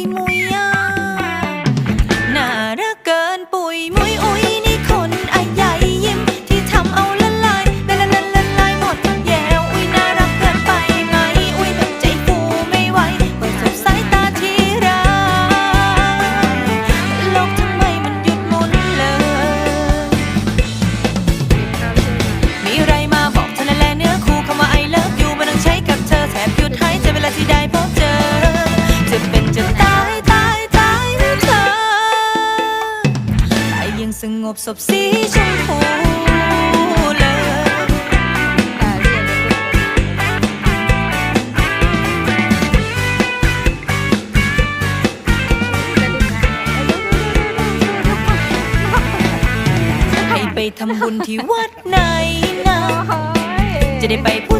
いもいや สงบสบสีชมพูเลย ให้ไปทำบุญที่วัดไหนนะจะได้ไปพูด